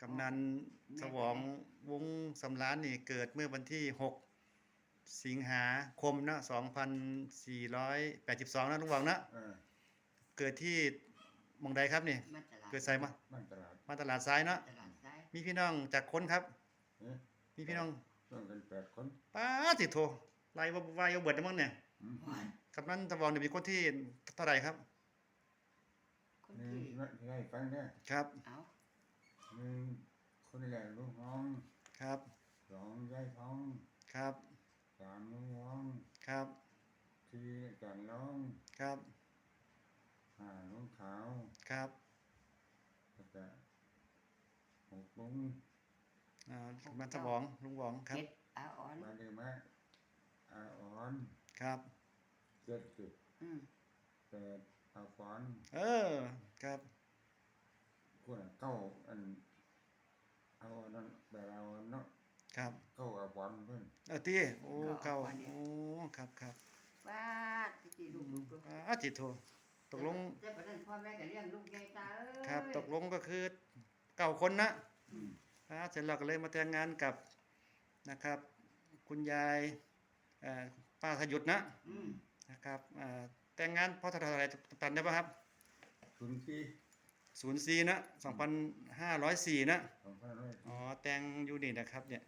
กำนันสวองวงสำล้านนี่เกิดเมื่อวันที่ 6 สิงหาคมนะ2482นะลุงหวังนะเออเกิดที่หมองใดครับนี่ มันตลาดเกิดไสมาบ้านตลาดมาตลาดซ้ายเนาะตลาดซ้ายมีพี่น้องจากคนครับ เอ๊ะมีพี่น้องต้องกันแปดคนป้าสิโทไล่ว่าว่าเอาเบิดได้มั้งเนี่ยอืมหวานกำนันสวองนี่เป็นคนที่เท่าไหร่ครับคนหนึ่งที่นัดให้ฟังเนี่ยครับ เอา หนึ่งคนแรกลูกน้องครับสองยายท้องครับสามลุงน้องครับสี่จันน้องครับห้าลุงขาวครับแล้วก็หกลุงอ่ากำนันสวองลุงหวองครับ เจ็ดอาอ่อน มาเดมาอาอ่อนครับ เจ็ดสิบอืมแปดอาฟอนเออครับกูน่ะเก้าอัน เอาอันนั้นแบบเอาอันเนาะครับเก้าอาฟอนเพื่อนเออที่โอ้เก่าโอ้ครับครับวาดที่จีลูกลูกลูกอ่าจิตโทตกลงเจ้าประเด็นพ่อแม่ก็เลี้ยงลูกใหญ่ตาเอ้ยครับ ตกลงก็คือเก่าคนนะอืมอ่าเสร็จแล้วก็เลยมาแต่งงานกับนะครับ คุณยายเอ่อป้าสยุดนะอืมนะครับอ่าแต่งงานพ่อเท่าไหร่ตันได้ป่ะครับศูนย์สี่ ศูนย์สี่นะสองพันห้าร้อยสี่นะสองพันร้อยอ๋อแต่งอยู่นี่นะครับ เนี่ย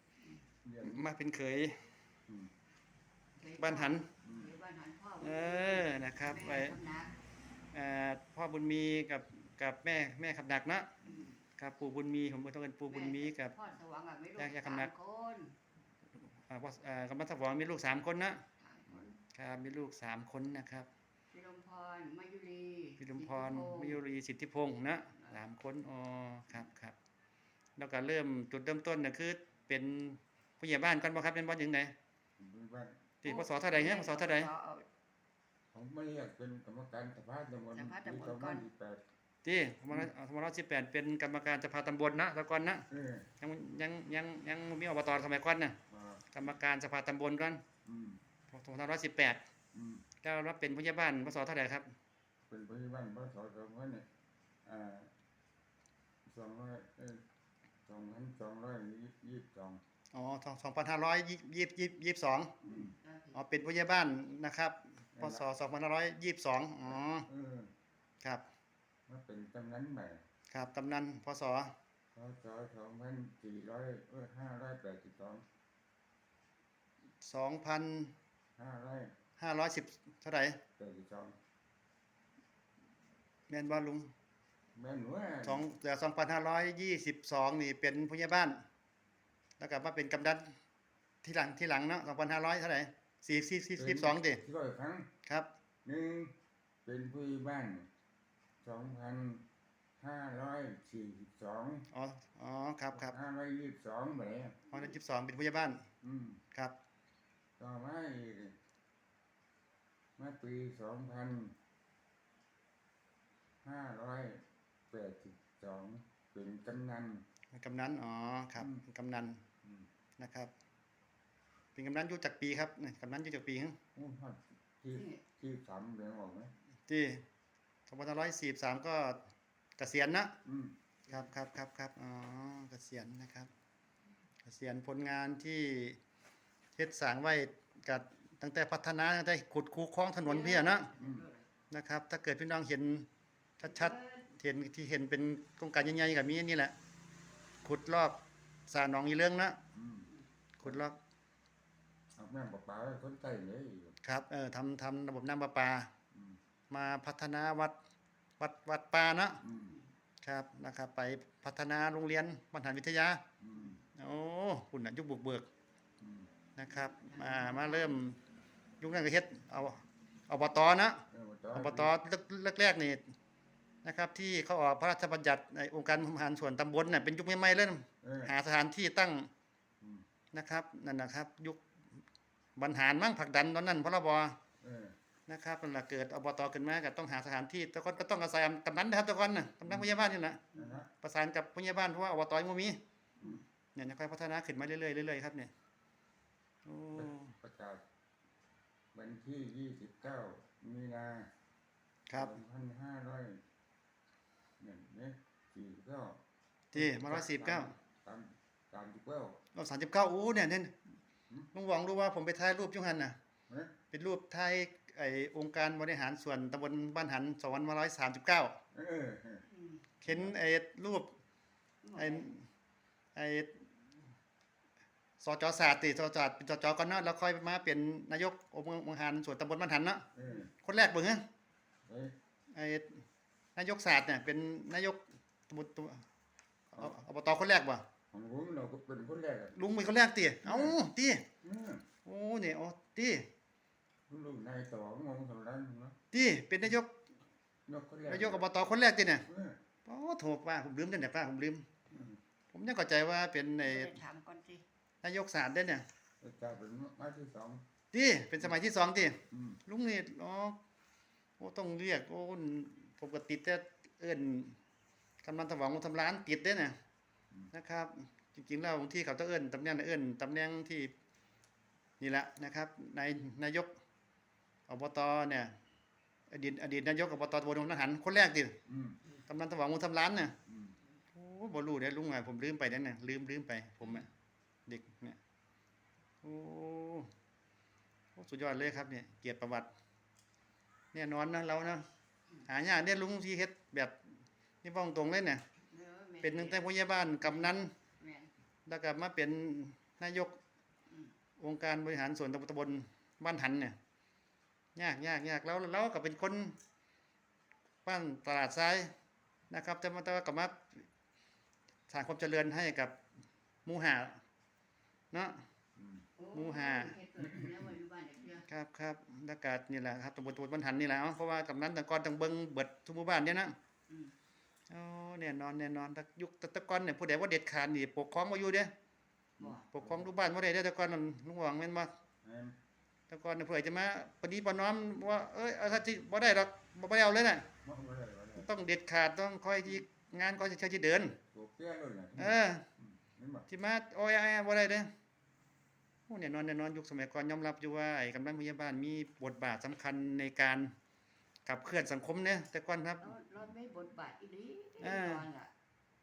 เรียนมาเป็นเขยอืมบ้านหันเคยบ้านหันพ่อเออนะครับไปแม่คนนักเอ่อพ่อบุญมีกับกับแม่แม่ขับหนักนะอืมครับปู่บุญมีผมก็ต้องเป็นปู่บุญมีกับพ่อสว่างอะไม่รู้อยากอยากสามคำนักคนอ่าพ่ออ่ากำนันสวองมีลูกสามคนนะสามคนครับมีลูกสามคนนะครับ พิรมพรมายุรีพิรุมพรสิทธิพงษ์มยุรีสิทธิพงศ์นะสามคนอ๋อครับครับแล้วก็เริ่มจุดเริ่มต้นน่ะคือ เป็นผู้ใหญ่บ้านก่อนบ่ครับเป็นบ้านยังไงเป็นบ้านที่พศเท่าใดเนี่ยพศเท่าใดพอผมไม่อยากเป็นกรรมการสภาตำบลสภาตำบลปีสองก่พัอนนสิบแปดที่สองพันสองพันสิบแปดเป็นกรรมการสภาตำบลนะแต่ก่อนนะเออยังยังยังยังมีอบตสมัยก่อนนะมากรรมการสภาตำบลก่อนอืมสองพันร้อยสิบแปดอืม แล้วรับเป็นผู้ใหญ่บ้านพศเท่าใดครับ เป็นพยาบาลพระสอสองพันเนี่ยอ่าสองร้อยเออสองพันสองร้อยยี่สิบสองอ๋อสองพันห้าร้อยยี่ยี่ยี่ยี่สิบสองอืมอ๋อเป็นผู้ใหญ่บ้านนะครับพศสองพันห้าร้อยยี่สิบสองอ๋อเออครับมาเป็นกำนันใหม่ครับกำนันพศพศสองพันสี่ร้อยเออห้าร้อยแปดสิบสองสองพันห้าร้อย ห้าร้อยสิบเท่าไหร่แปดสิบสองแม่นบ่ลุงแม่นว่าสองแต่สองพันห้าร้อยยี่สิบสองนี่เป็นผู้ใหญ่บ้าน แล้วก็มาเป็นกำนันที่หลังที่หลังเนาะสองพันห้าร้อยเท่าไหร่สี่สี่สี่สิบสองดิที่ร้อยครั้งครับหนึ่งเป็นผู้ใหญ่บ้านสองพันห้าร้อยสี่สิบสองอ๋ออ๋อครับครับห้าร้อยยี่สิบสองแบบนี้ร้อยยี่สิบสองเป็นผู้ใหญ่บ้าน อืมครับต่อมาอีกเมื่อปีสองพันห้าร้อยแปดสิบสองเป็นกำนัน กำนัน อ๋อ ครับ อืมเป็นกำนัน อืมนะครับ เป็นกำนันอยู่จากปีครับเนี่ยกำนันอยู่จากปีฮะโอ้ฮอดที่ที่สามเรียงออกไหมที่สองพันห้าร้อยสี่สิบสามก็เกษียณนะ อืมครับครับครับครับอ๋อเกษียณนะครับ เกษียณผลงานที่เฮ็ดสร้างไว้กับ ตั้งแต่พัฒนาตั้งแต่ขุดคูคลองถนนพี่อะนะนะครับ ถ้าเกิดพี่น้องเห็นชัดๆเห็นที่เห็นเป็นโครงการใหญ่ๆกับมีอันนี่แหละ ขุดรอบสระหนองอีเรื่องนะอืมขุดรอบเอาแม่ปลาปลาไว้คนใต้เลยครับเออทำทำระบบน้ำประปาอืมมาพัฒนาวัดวัดวัดป่านะอืมครับนะครับ ไปพัฒนาโรงเรียนบรรหารวิทยาอืมโอ้คุณน่ะยุคบุกเบิกอืมนะครับมามาเริ่ม ยุคนั้นก็เฮ็ดเอาอบตนะเอออบตแรกๆนี่นะครับ ที่เขาออกพระราชบัญญัติในองค์การบริหารส่วนตำบลน่ะเป็นยุคใหม่ๆเลยเออหาสถานที่ตั้งอืมนะครับนั่นนะครับ ยุคบรรหารมั่งผลักดันตอนนั้นพรบเออนะครับนั่นแหละเกิดอบตขึ้นมาก็ต้องหาสถานที่แต่ก่อนก็ต้องอาศัยกำนันนะครับแต่ก่อนน่ะกำนันผู้ใหญ่บ้านนี่แหละนะฮะประสานกับผู้ใหญ่บ้านเพราะว่าอบตยังบ่มีอืมเนี่ยจะค่อยพัฒนาขึ้นมาเรื่อยๆเรื่อยๆครับเนี่ยโอ้ ประกาศ วันที่ยี่สิบเก้ามีนาครับสองพันห้าร้อยเนี่ยเนี่ยสี่เก้าที่มาร้อยสี่เก้าตามตามที่เก้าเราสามสิบเก้าอู้เนี่ยเนี่ยอืมลุงหวังรู้ว่าผมไปถ่ายรูปอยุหันน่ะเอ๊ะเป็นรูปถ่ายไอ้องค์การบริหารส่วนตำบลบ้านหันสองพันร้อยสามสิบเก้าเออเอออืมเห็นไอ้รูปไอ้ไอ้ สจศาสตร์ติสจศาสตร์เป็นสจก่อนเนาะแล้วค่อยมาเป็นนายกองค์บริหารส่วนตำบลบ้านหันเนาะเออคนแรกเบิ่งฮะเอ้ยไอ้นายกศาสตร์เนี่ยเป็นนายกตำบลตัวเอาอบตคนแรกบ่ของผมเราก็เป็นคนแรกอะลุงเป็นคนแรกติเอ้าติเออโอ้เนี่ยโอ้ติลูกนายต่อมองทางด้านเนาะติเป็นนายกยกคนแรกนายกอบตคนแรกติเนี่ยเออโอ้โถป้าผมลืมเด้อเนี่ยป้าผมลืม อืมผมยังเข้าใจว่าเป็นไอ้ไม่ได้ถามก่อนสิ นายกศาสตร์เด้อเนี่ยแล้วจะเป็นมาที่สองติเป็นสมัยที่สองติอืมลุงนี่อ๋อโอ้ต้องเรียกโอ้ผมก็ติดแต่เอิ้นกำนันถวงทำร้านติดเด้อเนี่ยนะครับ จริงๆแล้วบางที่เขาต้องเอิ้นตำแหน่งน่ะเอิ้นตำแหน่งที่นี่แหละนะครับนายนายกอบตเนี่ยอดีตอดีตนายกอบตตำบลหนองหันคนแรกติอืมกำนันถวงทำร้านน่ะอืมโอ้บ่รู้เด้อลุงอะผมลืมไปนั่นน่ะลืมลืมไปผมอะ เด็กเนี่ยโอ้โอ้สุดยอดเลยครับเนี่ยเกียรติประวัติแน่นอนนะเรานะหายากเนี่ยลุงที่เฮ็ดแบบนี่บ้องตรงเลยเนี่ยเป็นตั้งแต่ผู้ใหญ่บ้านกำนันแม่นแล้วก็มาเป็นนายกองค์การบริหารส่วนตำบลบ้านหันเนี่ยยากยากยากแล้วเราก็เป็นคนบ้านตลาดทรายนะครับแต่มาแต่ว่าก็มาสร้างความเจริญให้กับมู่หา เนาะอืมโอ้หมู่ห้าเฮ็ดเกิดขึ้นแล้วมาอยู่บ้านเด็กเดียวครับครับแล้วก็นี่แหละครับตำบลตำบลบ้านหันนี่แหละเอ้าเพราะว่ากำนันแตะกอนต้องเบิ่งเบิดทุกหมู่บ้านเนี่ยนะอืมอ๋อแน่นอนแน่นอนแต่ยุคแตะกอนเนี่ยผู้ใดว่าเด็ดขาดนี่ปกครองบ่อยู่เด้บ่ปกครองทุกบ้านบ่ได้เด้อแตะกอนนั่นลุงหวังแม่นบ่แม่นแตะกอนเนี่ยเผื่อจะมาปณีประนอมว่าเอ้ยเอาถ้าสิบ่ได้ดอกบ่ได้เอาเลยน่ะมองไม่ได้ไม่ได้ต้องเด็ดขาดต้องค่อยที่งานก็จะสิเดินตัวเปี้ยเลยนะเออนี่มาที่มาโอ้ยอ้ายบ่ได้เด้อ โอ้แน่นอนแน่นอนยุคสมัยก่อนยอมรับอยู่ว่าไอ้กำนันผู้ใหญ่บ้านมีบทบาทสำคัญในการขับเคลื่อนสังคมเนี่ยแต่ก่อนครับเราเราไม่บทบาทอีหลีเออตอนล่ะ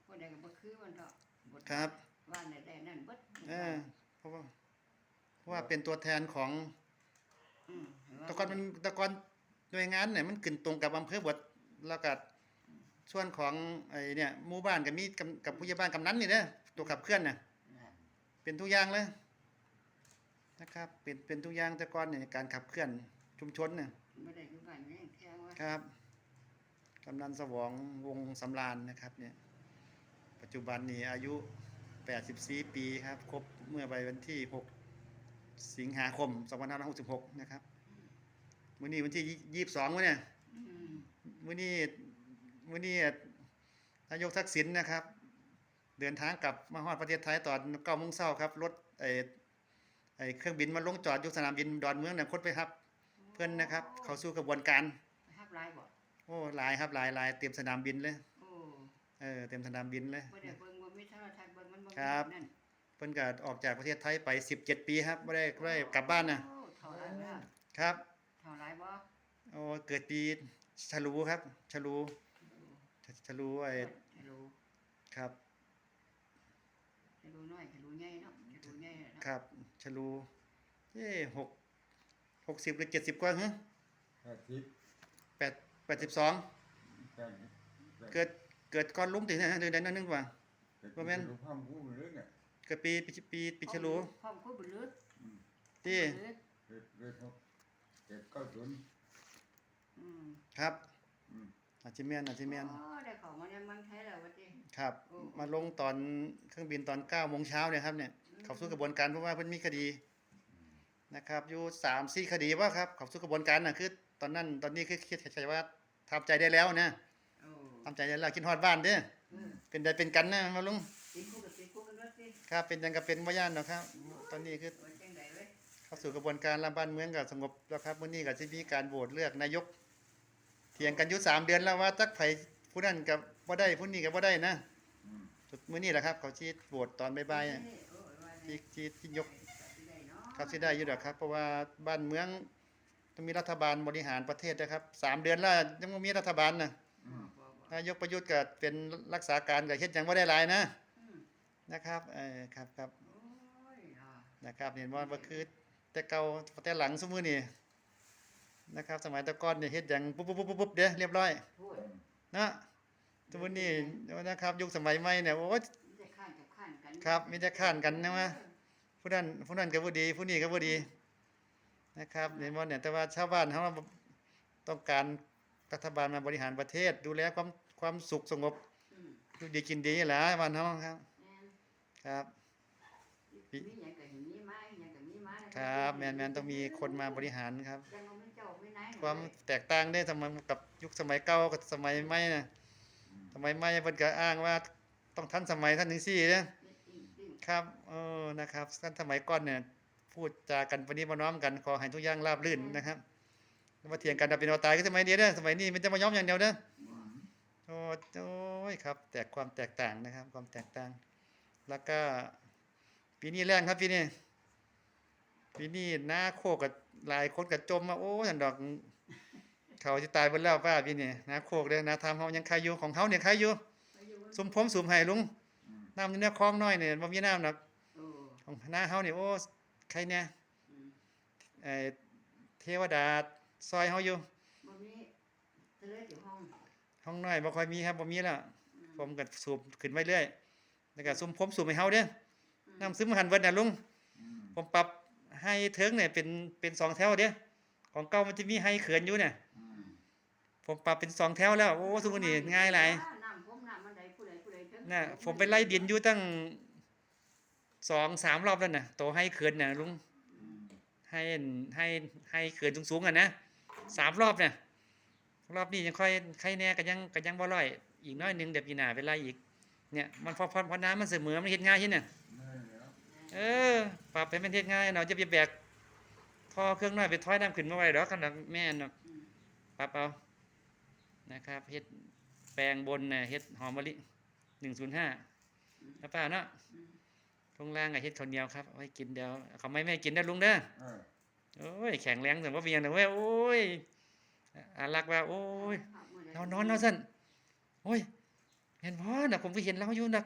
ผู้ใดก็บ่คือมันเถาะบทครับว่าไหนได้นั่นเบิดเออเพราะว่าเพราะว่าเป็นตัวแทนของมเห็ว่าแตะกอนมันแตะกอนหน่วยงานเนี่ยมันขึ้นตรงกับอำเภอบทแล้วก็ส่วนของไอ้เนี่ยหมู่บ้านกับมีกับกับผู้ใหญ่บ้านกำนันนี่เด้อตัวขับเคลื่อนน่ะน่ะเป็นทุกอย่างเลย นะครับเป็นเป็นทุกอย่างแต่ก่อนเนี่ยในการขับเคลื่อนชุมชนเนี่ยไม่ได้อยู่บ้านนี่แท้ว่าครับกำนันสวองวงสำราญนะครับเนี่ยปัจจุบันนี้อายุ 84 ปีครับครบเมื่อใบวันที่ 6 สิงหาคม 2566 นะครับมื้อนี้วันที่ 22มื้อเนี่ยอืมมื้อนี้มื้อนี้นายกทักษิณนะครับ เดินทางกลับมาฮอดประเทศไทยตอน9โมงเช้าครับรถไอ้ ไอ้เครื่องบินมาลงจอดอยู่สนามบินดอนเมืองเนี่ยคนไปรับ เพื่อนนะครับ เข้าสู่กระบวนการฮับหลายบ่โอ้หลายครับหลายหลายเตรียมสนามบินเลยโอ้เออเตรียมสนามบินเลย บ่ได้เบิ่งบ่มีโทรทัศน์เบิ่งมันบ่มีครับ นั่นเพิ่นก็ออกจากประเทศไทยไป 17 ปีครับบ่ได้บ่ได้กลับบ้านนะโอ้เท่าไหร่แล้วครับเท่าไหร่บ่โอ้เกิดปีฉลูครับฉลูฉลูไอ้จะรู้ครับจะรู้น้อยจะรู้ใหญ่เนาะจะรู้ใหญ่เนาะครับฉ ลูเอ้หกหกสิบหรือเจ็ดสิบกว่าฮะแค่ทิพย์แปดแปดสิบสองแค่เกิดเกิดก่อนลุงถึงนะเดือนใดนั่นนึงว่าบ่แม่นรู้ความรู้เรื่องเนี่ยเกิดปีปีปีปีฉลูพร้อมคุยบุญเลือดอืมที่บุญเลือดเกิดเกิดเขาเกิดเก้าศูนย์อืมครับ อืมอาจจะแม่นอาจจะแม่นอ๋อได้เข้ามาในเมืองไทยแล้วว่าติครับโอ้มาลงตอนเครื่องบินตอน9โมงเช้าเนี่ยครับเนี่ย เข้าสู่กระบวนการเพราะว่าเพิ่นมีคดีนะครับ อยู่สามสี่คดีว่าครับเข้าสู่กระบวนการน่ะคือ ตอนนั้นตอนนี้คือคิดใช่ว่าทำใจได้แล้วนะโอ้ทำใจได้แล้วกินฮอดบ้านเด้อเออเป็นได้เป็นกันนะมาลุงติดคุกก็ติดคุกกันเลือดสิครับเป็นจังก็เป็นบ่ย่านดอกครับ ตอนนี้คือ ว่าจังได๋เว้ยเข้าสู่กระบวนการแล้วบ้านเมืองก็สงบแล้วครับมื้อนี้ก็สิมีการโหวตเลือกนายกเถียงกันอยู่สามเดือนแล้วว่าจักไผผู้นั้นก็บ่ได้ผู้นี้ก็บ่ได้นะอืมสุดมื้อนี้แหละครับ เขาสิโหวตตอนบ่ายๆน่ะเอ้โอ้ยว่า ที่ไงที่ที่ยกสิได้เนาะครับสิได้อยู่ดอกครับ เพราะว่าบ้านเมืองต้องมีรัฐบาลบริหารประเทศนะครับสามเดือนแล้วยังบ่มีรัฐบาลนะอืมบ่บ่นายกประยุทธ์ก็เป็นรักษาการก็เฮ็ดหยังบ่ได้หลายนะอืมนะครับเออครับครับโอ้ยอ่านะครับเห็นว่าบ่คือแต่เก่าแต่หลังซุมื้อนี้นะครับ สมัยแตะก่อนนี่เฮ็ดหยังปุ๊บปุ๊บปุ๊บปุ๊บเด้เรียบร้อยโทษเนาะทุกวันนี้นะครับ ยุคสมัยใหม่เนี่ยโอ้ ครับมีแต่ข้านกันนะวะผู้นั้นผู้นั้นก็บ่ดี ผู้นี้ก็บ่ดีนะครับเห็นบ่เนี่ยแต่ว่าชาวบ้านเฮาต้องการรัฐบาลมาบริหารประเทศ ดูแลความความสุขสงบอืมอยู่ดีกินดีนี่แหละบ้านเฮาครับแม่นครับมีหยังก็เห็นมีไม้หยังก็มีไม้ครับแม่นๆต้องมีคนมาบริหารครับยังบ่มีเจ้ามีนายความแตกต่างได้สมัยกับยุคสมัยเก่ากับสมัยใหม่น่ะสมัยใหม่เพิ่นก็อ้างว่าต้องทันสมัยทันจังซี่เด้อ ครับเออนะครับท่านสมัยก่อนเนี่ยพูดจากันปณีประนอมกันขอให้ทุกอย่างราบรื่นนะครับแล้วมาเถียงกันเอาเป็นเอาตายก็สมัยนี้เด้อสมัยนี้มันจะมาย้อมอย่างเดียวเด้อโอ้โอ้ยครับ แตกความแตกต่างนะครับ ความแตกต่าง แล้วก็ ปีนี้แรงครับปีนี้ปีนี้หน้าโคกกับหลายคนกับจมมาโอ้ยอันดอก เขาจะตายไปแล้วป้าปีนี้หน้าโคกเด้อหน้าทำเฮายังใครอยู่ของเขาเนี่ยใครอยู่สุมผมสุมไห้ลุงอืม น้ำอยู่ในคลองน้อยเนี่ยบ่มีน้ำหรอกโอ้ของหน้าเฮานี่โอ้ใครเนี่ยอืมไอ้เทวดาซอยเฮาอยู่บ่มีเสลยอยู่ห้องห้องน้อยบ่ค่อยมีครับบ่มีแล้วอืมผมก็สูบขึ้นไปเรื่อยแล้วก็ซุมผมสูบให้เฮาเด้อน้ำซึมหันเบิดน่ะลุงอืมผมปรับให้เทิงเนี่ยเป็นเป็นสองแถวเด้อของเก่ามันจะมีให้เขินอยู่เนี่ยอืมผมปรับเป็นสองแถวแล้วโอ้ซุมื้อนี้ง่ายหลาย น่ะผมไปไล่ดินอยู่ตั้งสองสามรอบแล้วนะโตให้เขินนะลุงให้ให้ให้เขินสูงๆอะนะสามรอบเนี่ยรอบนี้ยังค่อยใครแน่ก็ยังก็ยังบ่ร่อย อีกน้อยหนึงเดี๋ยวปีหน้าไปไล่อีก เนี่ยมันพอพอพอน้ำมันเสมอมันเฮ็ดง่ายใช่เนี่ยไม่แล้วเออปรับให้มันเฮ็ดง่ายเนาะจะไปแบกท่อเครื่องน้อยไปถอยน้ำขึ้นมาไว้ดอกขนาดแม่นเนาะปรับเอานะครับเฮ็ดแปลงบนน่ะเฮ็ดหอมมะลิ 105นะป้าเนาะอืมตรงล่างก็เฮ็ดข้าวเหนียวครับเอาไว้กินเดี๋ยวเขาไม่ไม่ให้กินได้อลุงเด้อเออโอ้ยแข็งแรงถึงว่าเพียงแต่ว่าโอ้ยอารักว่า โอ้ยเอามื้อใดนอนนอนเอาสั่นโอ้ยเห็นพ่อน่ะผมก็เห็นเราอยู่นัก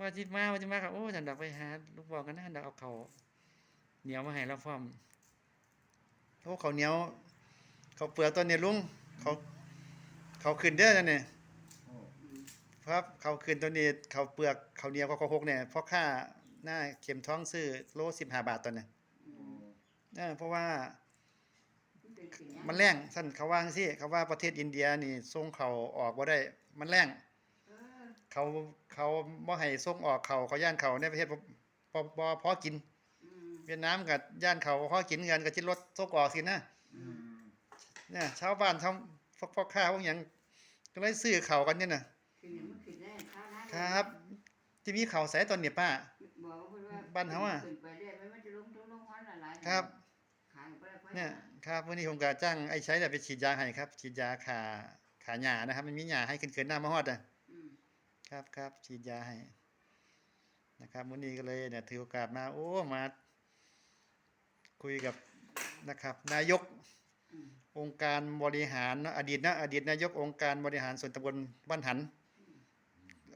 ว่าจิมาว่าจิมาครับโอ้ยฉันดักไปหาลูกบอกกันนะดักเอาเขาวเหนียวมาให้เราพร้อมโอ้เขาวเหนียว เขาวเปลือกตัวเนี่ยลุงเขา เขาขึ้นเด้อนั่นเนี่ยโอ้อื มครับเขาขึ้นตัวนี้เขาวเปลือกเขาวเหนียวเขาวหกเนี่ยเพราะค่าหน้าเข็มท้องซื้อโลสิบห้าบาทตัวเนี่ยอืโอ้มเออเพราะว่ามันเป็นสิ่งหยังมันแรงสั่นเขาว่าจั่งสิเขาว่าประเทศอินเดียนี่ส่งเขาออกบ่ได้ มันแรงเออเขาเขาบ่ให้ส่งออกเขาเขาย่านเขาในประเทศบ่บ่บ่พอกินอืมเวียดนามกับย่านเขาบ่พอกินกันก็สิลดส่งออกสินะอืมเนี่ยชาวบ้านชาวพวกพ่อค้าพวกหยังก็เลยซื้อเขากันเนี่ยน่ะ คือหยังมันขึ้นได้ข้าวหน้าครับที่มีเขาใส่ตอนนี้ป้า บอกว่าเพิ่นว่าบ้านเฮาอะ ขึ้นไปเรื่อยมันจะลงลงลงฮ้อนหลายๆครับ ขายไปแล้วค่อยเนี่ยหาครับวันนี้ผมก็จ้างไอ้ใช้เนี่ยไปฉีดยาให้ครับฉีดยาขาขาหญ้านะครับ มันมีหญ้าให้ขึ้นๆหน้ามาฮอดอะอืมครับครับฉีดยาให้นะครับวันนี้ก็เลยเนี่ยถือโอกาสมาโอ้มา คุยกับนะครับ นายกอืมองค์การบริหารเนอะอดีตนะอดีตนายกองค์การบริหารส่วนตำบลบ้านหัน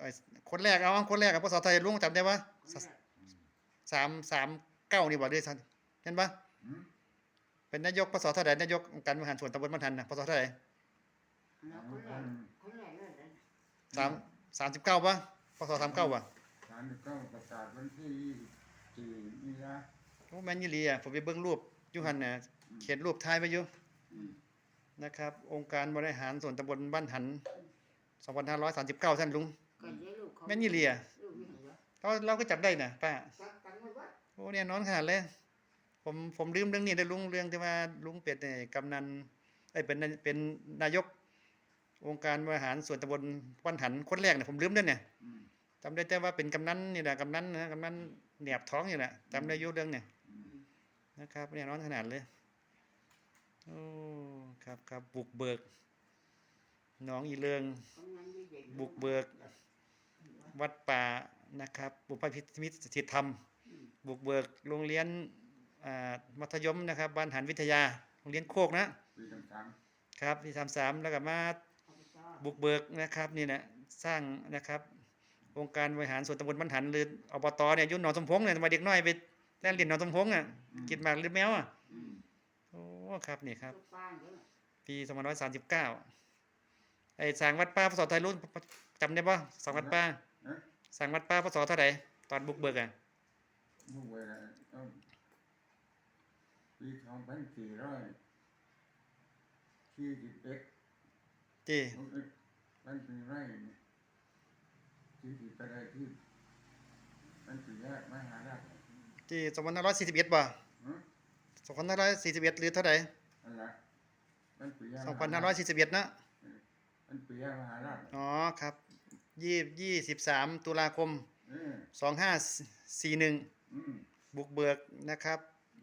เอ่อคนแรกเอาคนแรกกับพศไทยลุงจำได้ปะคนแรกสามสามเก้านี่บอกด้วยสันเห็นปะอืมเป็นนายกพศเท่าไหร่นายกองค์การบริหารส่วนตำบลบ้านหันนะพศเท่าไหร่แล้วคนแรกคนแรกเลยนะสามสามสิบเก้าปะพศสามเก้าปะศาลก็ประกาศวันที่สี่นี่นะโอ้แม่นยี่ลีอะผมไปเบิ่งรูปอยุหันเนี่ยเขียนรูปท้ายไปอยู่อืมนะครับ องค์การบริหารส่วนตำบลบ้านหัน2539ท่านลุงก็เลี้ยงลูกเขาแม่นยี่ลีอ่ะลูกนี่เหรอเราเราก็จับได้น่ะป้าโอ้เนี่ยนอนขนาดเลยผมผมลืมเรื่องนี้เลยลุงเรื่องที่ว่าลุงเป็ดเนี่ยกำนันไอ้ยเป็นเป็นนายก องค์การบริหารส่วนตำบลบ้นหันคนแรกเนี่ยผมลืมด้เนี่ยจำได้แต่ว่าเป็นกำนันนี่แหละกำนันนะกำนันแหนบท้องนี่แหละจำได้ยุ่เรื่องเนี่ยนะครับเนี่ยนอนขนาดเลยโอ้ครับครับบุกเบิกหนองอีเลืองบุกเบิก วัดป่านะครับบุพพิมิตรสถิตธรรมอืมบุกเบิกโรงเรียนอ่ามัธยมนะครับบ้านหันวิทยาโรงเรียนโคกนะปีต่างครับที่ทำสามแล้วก็มาอบจบุกเบิกนะครับนี่นะสร้างนะครับองค์การบริหารส่วนตำบลบ้านหันหรืออบตเนี่ยอยุ่หนองสมพงษ์เนี่ยทำไมเด็กน้อยไปเล่นเล่นหนองสมพงษ์อะกินหมากหรือแมวอะอืมโอ้ครับนี่ครับลูกบ้านเด้อปี2539ไอ้สร้างวัดป่าพศไทยรุ่นจำได้ป่ะสร้างวัดป่าเอ๊ะ สร้างวัดป่าพศเท่าไหร่ตอนบุกเบิกอะผู้เวลาเอ้าปีสองพันสี่ร้อยสี่สิบเอ็ดจีมันเป็นไร่เนี่ยที่ที่ไปได้ที่มันเป็นแยกมหาราชจี2541ป่ะหือ2541หรือเท่าไหร่นั่นแหละมันเป็นแยก2541นะมันเป็นแยกมหาราชอ๋อครับ ยี่ยี่สิบสามตุลาคมเออสองห้าสี่หนึ่งอืมบุกเบิกนะครับ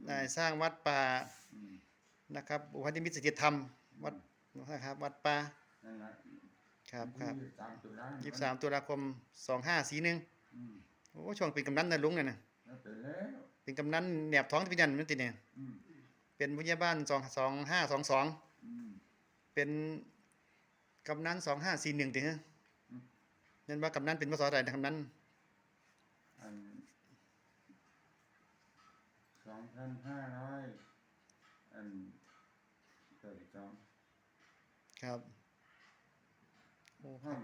ได้สร้างวัดป่าอืมนะครับอุปนิมิตสถิตธรรมวัดนะครับวัดป่านั่นแหละครับครับยี่สิบสามตุลายี่สิบสามตุลาคมสองห้าสี่หนึ่งอืมโอ้ช่วงเป็นกำนันนะลุงน่ะนะแล้วไปแล้วเป็นกำนันแหนบท้องที่พิจันนั่นติเนี่ยอืมเป็นผู้ใหญ่บ้านสองสองห้าสองสองอืมเป็นกำนันสองห้าสี่หนึ่งติฮะอืม นั่นว่ากำนันเป็นภาษาอะไรนะกำนันอันสองพันห้าร้อยอันเกิดสองครับโอ้คห้รัอบง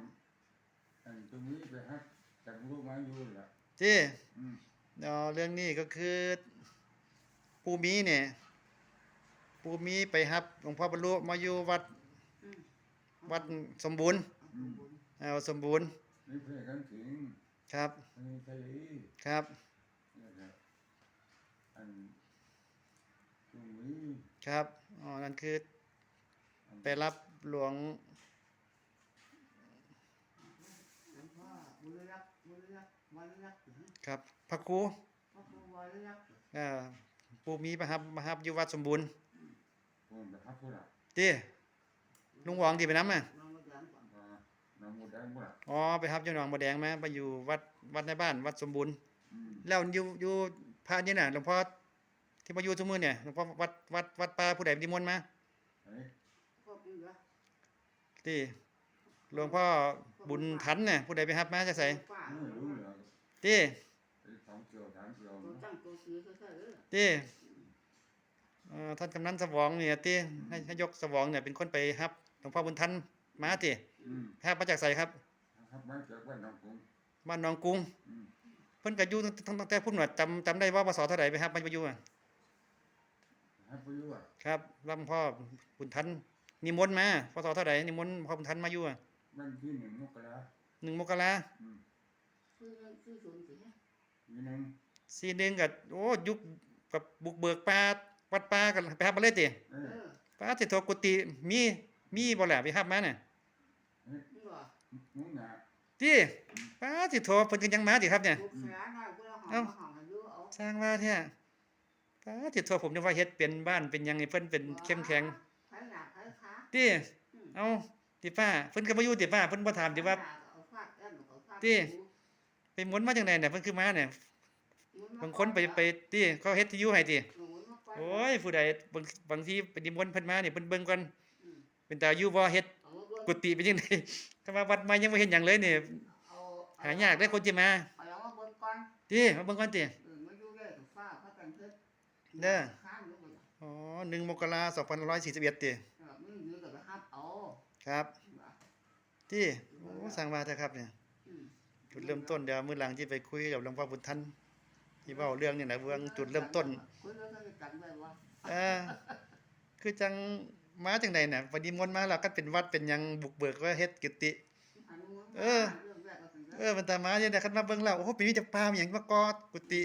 อันตรงนี้ไปฮักจากลูกไม้ยูนละเจ้อืมเอ่อเรื่องนี้ก็คือปูมีเนี่ยปูมีไปฮับหลวงพ่อบรรลุมาอยู่วัดอืมวัดสมบูรณ์อืมบุญเอ่อสมบูรณ์ นี่เพื่อนกันสิงครับนี่ทะเลครับนี่แหละอันตรงนี้ครับอ๋อนั่นคืออันไปรับหลวงหลวงพ่อบุญรักษ์บุญรักษ์วันรักษ์ถึงครับพระครูพ่อครูวันรักษ์เอ่อปูมีมาฮับมาฮับอยู่วัดสมบูรณ์ผมไปฮักผู้ละที่ลุงหวองที่ไปน้ำอะาน้ำมูแดงผู้ละอ๋อไปฮับอยู่หนองบัวแดงมาไปอยู่วัดวัดในบ้านวัดสมบูรณ์ อืมแล้วอยู่อยู่พระนี่น่ะหลวงพ่อที่มาอยู่ทุกมื้อเนี่ยหลวงพ่อวัดวัดวัดป่าผู้ใดนิมนต์มาเฮ้ยพ่อเป็นเหรอที่หลวงพ่อบุญทันเนี่ยผู้ใดไปฮับมาจะใส่ป้าไม่รู้เหรอที่ไอ้สองเกี่ยวสามเกี่ยวตัวนะตั้งตัวซื้อค่อยๆเออที่เอ่อท่านกำนันสวองเนี่ยที่ให้ให้ยกสวองเนี่ยเป็นคนไปฮับหลวงพ่อบุญทันมาที่ อืมฮับมาจากไสครับฮักมาจากบ้านหนองกรุงบ้านหนองกรุงอืมเพิ่นก็อยู่ตั้งตั้งตั้งแต่พุ่นน่ะจำจำได้ว่าพศเท่าไหร่ไปฮับมาอยู่อะฮักผู้อยู่อะครับหลวงพ่อบุญทันนิมนต์มาพศเท่าไหร่นิมนต์พ่อบุญทันมาอยู่อะบ้านที่หนึ่งมกราหนึ่งมกราอืมซื้อเงินซื้อศูนย์สิฮะมีหนึ่งสี่หนึ่งกับโอ้ยุคกับบุกเบิกป่าวัดป่ากันไปฮับมาเลยติเอเอออป่าสิโทกุฏิมีมีบ่แหละไปฮับมาเนี่ยนี่บ่ มุ้งหนาที่ป้าสิโทเพิ่นก็ยังมาติครับเนี่ย ลูกสาวน้อยกูละหอมมาหอมอายุเอาสร้างว่าแท้ป้าสิโทผมจะว่าเฮ็ดเป็นบ้านเป็นหยังนี่เพิ่นเป็นเข้มแข็งไผหนักไผขาติเอ้าติป้าเพิ่นก็บ่อยู่ติป้าเพิ่นบ่ถามติว่า เอาฟาดกันเอาฟาดที่ไปหมุนมาจังไดเนี่ยเพิ่นคือมาเนี่ยบางคนไปไปติเขาเฮ็ดที่อยู่ให้ติโอ้ยผู้ใดบางบางทีไปนิมนต์เพิ่นมานี่เพิ่นเบิ่งก่อนเป็นตาอยู่บ่เฮ็ด กุฏิเป็นจังไดถ้าว่าวัดใหม่ยังบ่เฮ็ดหยังเลยนี่หายากเด้อคนสิมาเอาแล้วมาเบิ่งก่อนติมาเบิ่งก่อนติเออมาอยู่ได้กับฟ้าพระกันเถิดเด้อข้ามอยู่บ่ล่ะอ๋อ1มกราคม2541ติเออมึงอยู่กับไปฮับเอาครับว่าที่โอ้สร้างมาเถอะครับเนี่ยอืมจุดเริ่มต้นเดี๋ยวมื้อหลังที่ไปคุยกับหลวงพ่อบุญทันที่เว้าเรื่องนี่นะเรื่องจุดเริ่มต้นคุยแล้วก็จำไว้ว่าเออคือจัง มาจังไดน่ะวันนี้มนต์มาแล้วก็เป็นวัดเป็นหยังบุกเบิกว่าเฮ็ดกิตติอันนู้นเออรื่องแรกก็เป็นเรื่องเออมันตามมาเนี่ยนะคันมาเบิ่งแล้วโอ้โหปีนี้จะปามีหยังมากอดกุฏิ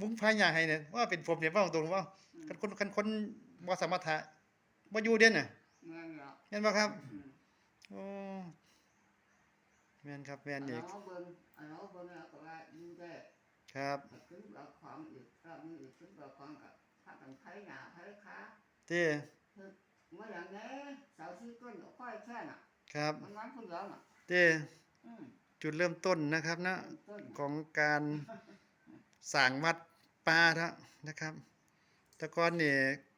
มุ้งพายาให้เนี่ยว่าเป็นผมเนี่ยเว้าตรงๆว่าคันคนคันคนบ่สมรรถะบ่อยู่เด่นน่ะแม่นแล้วแม่นบ่ครับอืมโอ้แม่นครับแม่นอันอีนั้กนเบิ่งอันนั้นเบิ่งแล้วก็ว่าอยู่ได้ครับขึ้นเอาของอีกก็มีอีกขึ้นเอาของกับพากันไผหน้าไผขาที่ เมื่ออย่างนี้เสาซี่ก้นเอาค่อยแค่น่ะ ครับมันนั้นคนเดียวน่ะที่อืมจุดเริ่มต้นนะครับนะต้นของการสร้างวัดป่าเนาะนะครับ แต่ก่อนนี่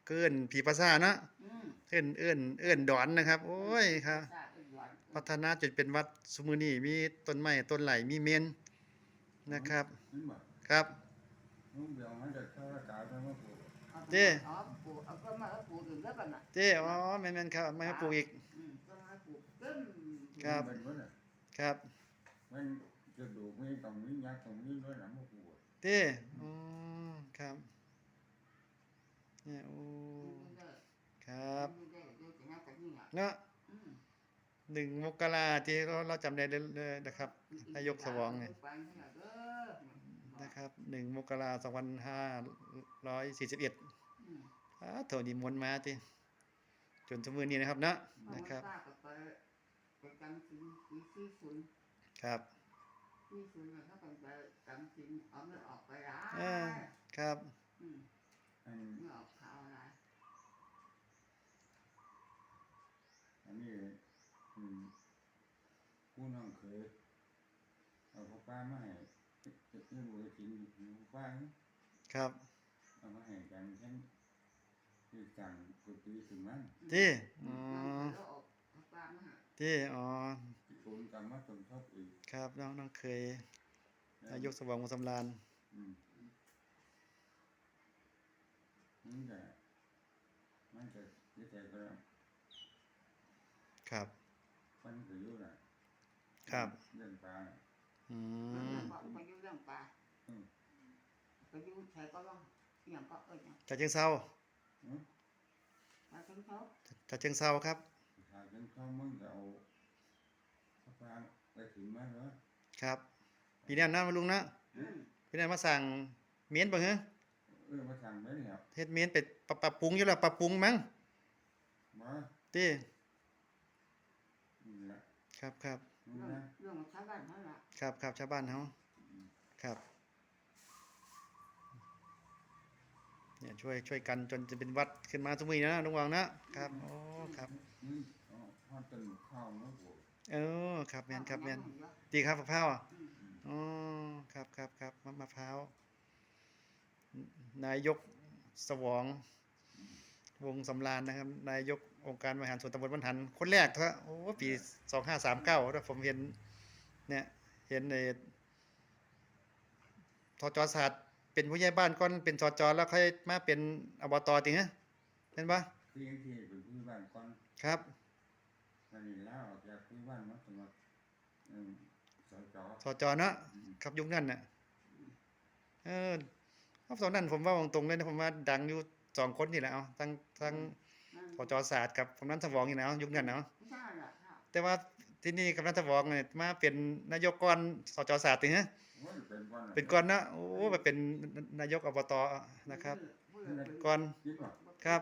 เกินผีภาษาเนาะอืมเอิ้นเอิ้นเอิ้นดอนนะครับ โอ้ยครับ จ้าเอิ้นหวานเพัฒนาจนเป็นวัดสมือนี้มีต้นไม้ต้นไหลมีเมนนะครับ นี่บ่ครับมึงเดี๋ยวมันจะเข้าราชการแล้วมาปลูก เจ้อ๋อปลูกเอาก็มาเอาปลูกอื่นแล้วกันน่ะเจ้อ๋อแม่นๆครับไม่ให้ปลูกอีก อืมก็มาปลูกเต็มครับ มันเป็นวะเนี่ยครับมันจะดูมีตรงนี้ยักษ์ตรงนี้ด้วยนะมาปลูกเจ้อ๋อครับเนี่ยโอ้มันได้ครับมันได้เดี๋ยวจะนับกันนี่อะเนาะอืมหนึ่งมกราที่เราเราจำได้เลยนะครับ นายกสวองเนี่ย ไปให้หน่อยเด้อ นะครับหนึ่งมกราสองพันห้าร้อยสี่สิบเอ็ดอืมอ่า โถนิมนต์มาติจนสมือนี้นะครับเนาะเอานะครับมาฝากกับไปไปจำศีลปีที่ศูนย์ครับที่ศูนย์น่ะถ้าเป็นไปจำศีลเอาไม่ออกไปร้าเออครับอืมอันไม่ออกข่าวอะไรอันนี้อืมผู้น้องเคยเอาข้าวปลามาให้เจ้าบุญกินข้าวปลาครับ เอามาให้กันแค่ ที่สั่งกุฏิถึงมันที่อือ๋อมแล้วออกเอาปลามาให้ที่อ๋อศูนย์กรรมสมทบอีกครับน้องน้องเคยนายกสว่างวงสำราญอืมมันจะมันจะยึดใจก็แล้วครับมันก็อยู่น่ะครับเรื่องปลาน่ะอืแล้วมเรื่องบอกไปยุ่งเรื่องปลาอืมไปยุ่งใช้ก็ร้องอย่างก็เอ้ยอย่างจากเชิงเซาอื มปลาถึงเขาจากเชิงเซาครับถ้าเป็นข้าวมึงจะเอาข้าวปลาไปถึงมันเหรอครับปีนี้นะมาลุงนะอืมปีนี้มาสั่งเมียนบ่เหรอเออมาสั่งได้เนี่ยเฮ็ดเมียนเป็ดปรับปรับปรุงอยู่แล้วปรับปรุงมั้งมาที่นี่แหละครับครับนี่เรื่องนะเรื่องของชาวบ้านเท่านั้นแหละครับครับชาวบ้านเฮาครับ เนี่ยช่วยช่วยกันจนจะเป็นวัดขึ้นมาสมุยนะลุงวังนะครับโอ้ครับเออครับแมนครับแมนดีครับมะพร้าวอะอ๋อครับครับครับมะมะพร้าวนายกสวองวงสำราญนะครับ นายกองค์การบริหารส่วนตำบลบ้านหัน คนแรกเถอะโอ้ปีสองห้าสามเก้าถ้าผมเห็นเนี่ยเห็นในทจศาสตร์ เป็นผู้ใหญ่บ้านก่อนเป็นจจแล้วค่อยมาเป็นอบตติฮะเห็นปะที่ที่เป็นผู้บ้านก่อนครับมันนี่แล้วออกจากผู้บ้านมาสมัครอืมสจสจเนาะอืมครับยุคนั้นน่ะเออครับตอนนั้นผมว่าตรงๆเลยนะผมว่าดังอยู่สองคนนี่แหละเอาทั้งทั้งนั่นพจศาสตร์กับผมนั้นสวองนี่นะเอายุคนั้นเนาะไม่ใช่หรอกค่ะแต่ว่าที่นี่กับนันสวองเนี่ยมาเป็นนายกกรสจศาสตร์ติฮะโอ้ย เป็นก่อนเป็นก่อนนะโอ้ไปเป็นนายกอบตนะครับผู้ใหญ่เป็นก่อนคิดว่าครับ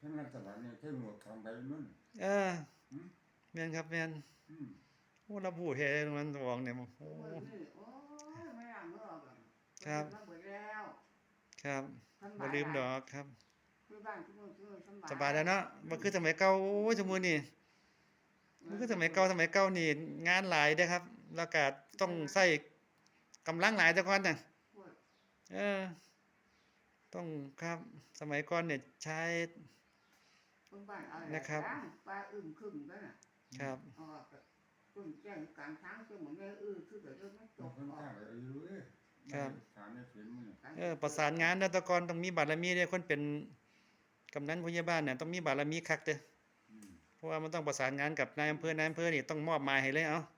ท่านรัฐบาลเนี่ยใช้หมวกทองใบนุ่นเอออืมแม่นครับแม่นอืมโอ้ระบุเฮตรงนั้นสวองเนี่ยโอ้โอ้ยนี่โอ้ยไม่น่าเมื่อหรอกครับมาเบิดแล้วครับสำบ่บายลืมดอกครับที่บ้านที่นู่นที่นู่นสำบายสบายแล้วเนาะมันคือสมัยเก่าโอ้ยสมมุตินี่มันคือสมัยเก่าสมัยเก่านี่งานหลายเด้อครับ แล้วก็ต้องใช้ กำลังหลายแต่ก่อนน่ะโอ้ยเออ ต้องครับ สมัยก่อนเนี่ยใช้คนบ้านเอาอะไรนะครับล้างปลาอึมครึ่งก็น่ะครับเอาออกจากต้นแจ้งกลางทางก็เหมือนแม่อื้อคือเดี๋ยวจะไม่จต้องบค่อนออข้างกเลยรู้เลยครับถามในเขียนมือกลงเออประสานงานนะแตะกอนต้องมีบารมีเด้อคนเป็นกำนันผู้ใหญ่บ้านเนี่ยต้องมีบารมีคักเด้ออืมเพราะว่ามันต้องประสานงานกับนายอำเภอนายอำเภอนี่ต้องมอบหมายให้เลยเอาวัดครับ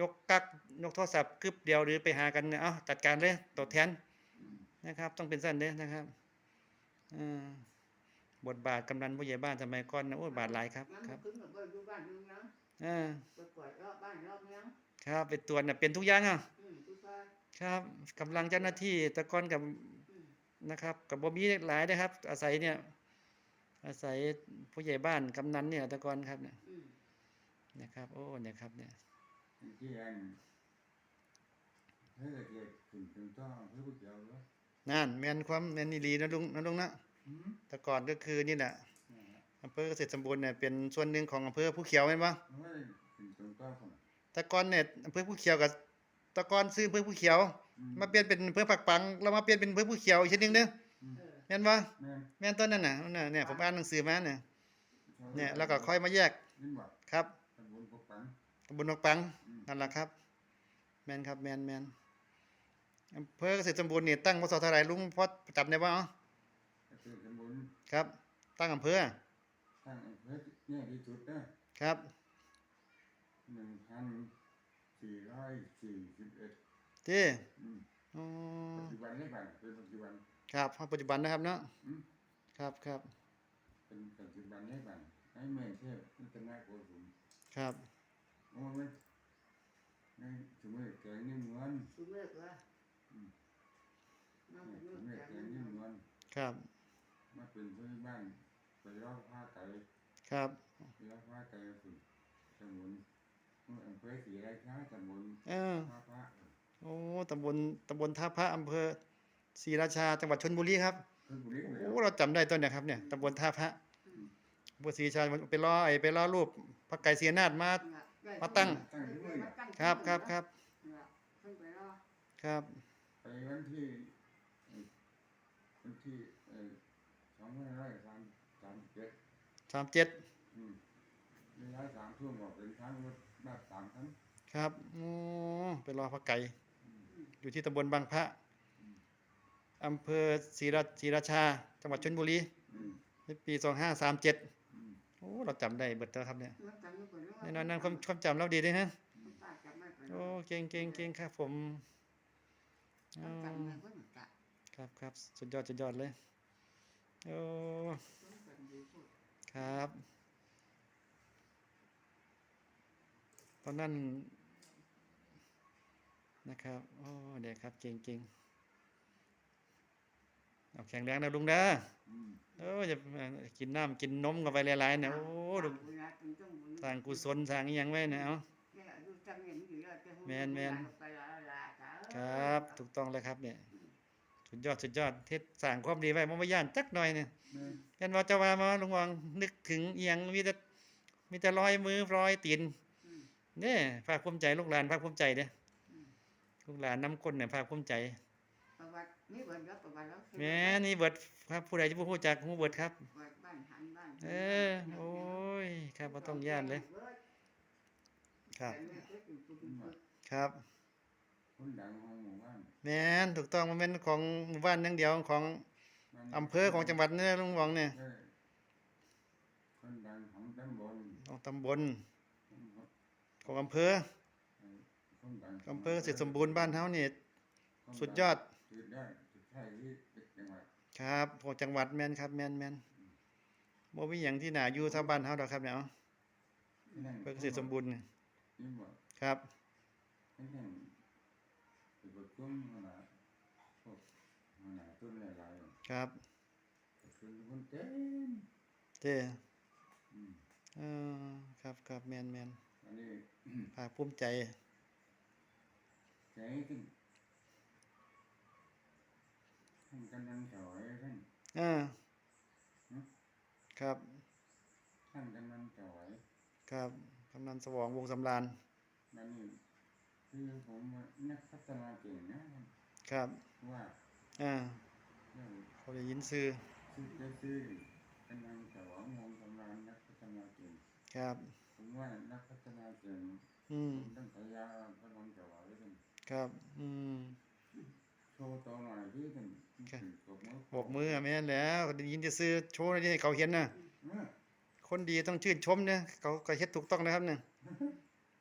ยกกักยกโทรศัพท์กึบเดียวหรือไปหากันเนี่ยเอาจัดการเลยตัวแทนอืมนะครับ ต้องเป็นสั้นเด้อนะครับเออบทบาทกำนันผู้ใหญ่บ้านสมัยก่อนนะโอ้ยบาทหลายครับงั้นคมัรันบขึ้นกับว่าอยู่บ้านอยู่นะเออไปกวาดรอบบ้านรอบเนี้ยครับเป็นตัวเนี่ยเป็นทุกอย่างอะอืมผู้ชายครับกำลังเจ้าหน้าที่แตะกอนกับอืมนะครับ กับบ่มีหลายนะครับ อาศัยเนี่ย อาศัยผู้ใหญ่บ้านกำนันเนี่ยแตะกอนครับเนี่ยอืมนะครับ โอ้เนี่ยครับเนี่ย ที่อันเฮ้ยเด็กถึงถึงต้องเพื่อผู้เกี่ยวแล้วนั่นแม่นความแม่นอีหลีนะลุงนะลุงนะอืมแต่ก่อนก็คือนี่แหละนั่นแหละอำเภอเกษตรสมบูรณ์เนี่ยเป็นส่วนหนึ่งของอำเภอผู้เขียวแม่นบ่เฮ้ยถึงถึงต้องคนแต่ก่อนเนี่ยอำเภอผู้เขียวกับแตะกอนซื้ออำเภอผู้เขียวอืมมาเปลี่ยนเป็นอำเภอปักปังแล้วมาเปลี่ยนเป็นอำเภอผู้เขียวอีกชนิดนึงเออแม่นบ่แม่นแม่นต้นนั่นน่ะนั่นน่ะเนี่ยผมอ่านหนังสือมาเนี่ยเนี่ยแล้วก็ค่อยมาแยกนี่บอกครับตำบลกตำบลนกปังอืม นั่นแหละครับ แมนครับแมนแมนอำเภอเกษตรสมบูรณ์นี่ตั้งพศเท่าไหร่ลุงพอจำได้บ่เนาะเกษตรสมบูรณ์ครับ ตั้งอำเภอตั้งอำเภอเนี่ยที่สุดนะครับหนึ่งพันสี่ร้อยสี่สิบเอ็ดที่อืมอ๋อปัจจุบันเลยบ้างเป็นปัจจุบันครับปัจจุบันนะครับเนาะอืมครับครับเป็นปัจจุบันเลยบ้างไอ้เมืองเทพรัตนโกสินทร์ครับโอ้ย ในสมัยแกงนิ่มนวลคือเมื่อก็อืมน้องสเป็นมัเมื่ยอแกแต่งนิ่มนวลครับ มาเป็นผู้บ้านไปรอบผ้าไก่ครับไปรอบผ้าไก่สุดตำบลอำเภอศรีราชาตำบลเออท่าพระโอ้ตำบลตำบลท่าพระอำเภอศรีราชาจังหวัดชลบุรีครับเพิ่งบุรีเลยโอ้เราจำได้ต้นเนี่ยครับเนี่ยตำบลท่าพระอำเภอศรีราชาไปล้อไอ้ไปล้อรูปพระไก่เสียนาฏมา มาตั้งครับครับครับเพิ่งไปรอครับ ไปวันที่เอ่อวันที่เอ่อสองพันห้าร้อยสามสามสิบเจ็ดสามเจ็ดอืมเวลาสามทุ่มออกเป็นครั้งรถมาสามครั้งครับโอ้ไปรอพระไก่อยู่ที่ตำบลบางพระอำเภอศรีราศรีราชา จังหวัดชลบุรีอืมในปีสองห้าสามเจ็ดอืมโอ้ เราจำได้เบิดแล้วครับเนี่ยมันจำไม่เปิดแล้วแน่นอนนั่นความความจำเราดีเลยนะป้าจำไม่เปิดโอ้เก่งเก่งเก่งครับผมอ๋อจำไม่เปิดจ้ะครับครับสุดยอดสุดยอดเลยโอ้ต้องจำดีพูดครับ ตอนนั้นนะครับโอ้เด็กครับเก่งเก่งเอาแข็งแรงนะลุงนะอื มโอ้จะกินน้ำกินนมกันไปหลายๆเนี่ยโอ้ดูสร้างกุศลสร้างอหยังไว้เนี่ยเอาแม่นแม่นครับ ถูกต้องเลยครับเนี่ยสุดยอดสุดยอดเทศสร้างความดีไว้บ่มาย่านจักหน่อยเนี่ยแม่นยันว่าจะว่ามาลุงวังนึกถึงเอียงมีแต่มีแต่รอยมือรอยตีนเนี่ยภาคภูมิใจลูกหลานภาคภูมิใจเด้อลูกหลานน้ำก้นเนี่ยภาคภูมิใจประ วัตินี่เบิดแล้วประวัติแล้วแหม่นี่เบิดครับผู้ใดที่ผู้รู้จักผู้เบิดครับบ้านหันบ้านเออ โอ้ย ครับบ่ต้องย่านเลย ครับ ครับ คนดังของหมู่บ้านแม่นถูกต้องมันเป็นของหมู่บ้านอย่างเดียวของมันอำเภอของจังหวัดเนี่ยลุงหวังเนี่ยเออคนดังของตำบลของตำบลคนดังของอำเภอคนดังขงอำเภอเสร็จสมบูรณ์บ้านเฮานี่คนสุดยอด สุดยอดสุดท้ายที่จังหวัดครับของจังหวัดแม่นครับ แม่นแม่นบ่มีหยังที่น่าอยู่เท่าบ้านเฮาดอกครับเนี่ยเอานั่นเพื่อเกษตรสมบูรณ์นี่นี่บอกครับนั่นไปประชุมหัวหน้าพวกหัวหน้าต้นหลายๆครับประชุมคนเต็มเจ้อืมเออครับครับแม่นแม่นอันนี้ภาคภูมิใจใจขึ้น ท่านกำนันถวายท่านเออครับท่านกำนันถวายครับกำนันสวองวงสำราญมันนี่คือผมว่านักพัฒนาเก่งนะครับว่าอ่าเรื่องเขาได้ยินชื่อชื่อจะชื่อกำนันถวายงงสำราญนักพัฒนาเก่งครับผมว่านักพัฒนาเก่งอืมผมต้องพยายามกำลังถวายท่านครับ อืมโชว์ตัวหน่อยที่ท่านครั บตบมือบอกมืออะแม่นแล้วได้ยินจะซื้อโชว์ให้เขาเห็นนะเออคนดีต้องชื่นชมเนี่ยเขาก็เฮ็ดถูกต้องนะครับเนี่ย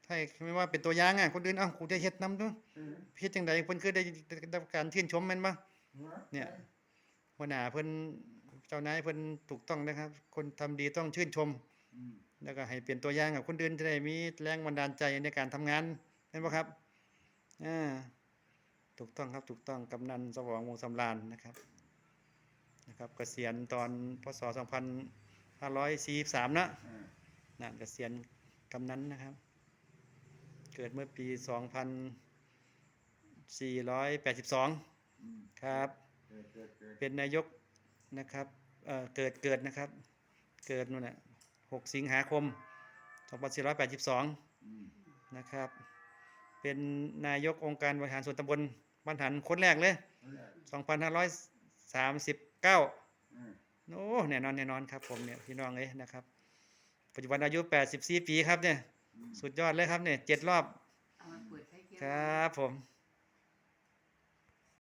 ถ้าไม่ว่าเป็นตัวอย่างอะคนอื่นเอ้ากูจะเฮ็ดนำด้วยเออเฮ็ดจังไดเพิ่นคือได้ได้รับการชื่นชมแม่นบ่ว่าเนี่ยหัวหน้าเพิ่นเจ้านายเพิ่นถูกต้องนะครับ คนทำดีต้องชื่นชมอืมแล้วก็ให้เป็นตัวอย่างกับคนอื่นจะได้มีแรงบันดาลใจในการทำงานเห็นบ่ครับอ่า ถูกต้องครับถูกต้องกำนันสวองวงสำราญนะครับนะครับเกษียณตอนพศ2543นะเออนะเกษียณกำนันนะครับ เกิดเมื่อปี 2482อืมครับเกิดเกิดเกิดเป็นนายกนะครับเอ่อเกิดเกิดนะครับ เกิดนู่นน่ะ6สิงหาคม 2482อืมนะครับ เป็นนายกองค์การบริหารส่วนตำบล บ้านหันคนแรกเลยนั่นแหละ2539เออโอ้แน่นอนแน่นอนครับผมเนี่ยพี่น้องเอ้ยนะครับ ปัจจุบันอายุ84ปีครับเนี่ยอสุดยอดเลยครับเนี่ยเจ็ดรอบเอามาเปิดใช้เกียร์ครับผม